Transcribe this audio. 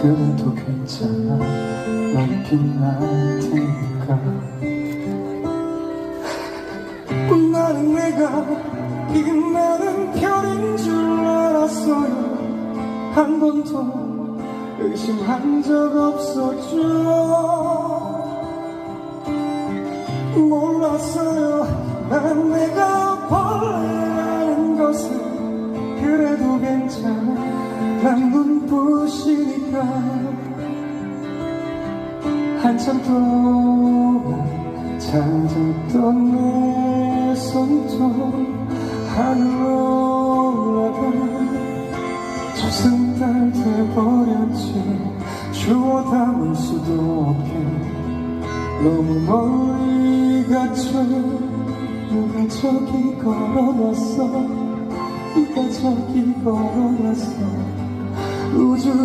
그래도 괜찮아. 넌 빛날 테니까. 나는 내가 빛나는 별인 줄 알았어요. 한 번도 의심한 적 없었죠. 몰랐어요 한참 동안 찾았던 내 손톱 하늘로 올라가 저승달 돼버렸지. 주워 담을 수도 없게. 너무 멀리 갇혀 누가 저기 걸어놨어? 누가 저기 걸어놨어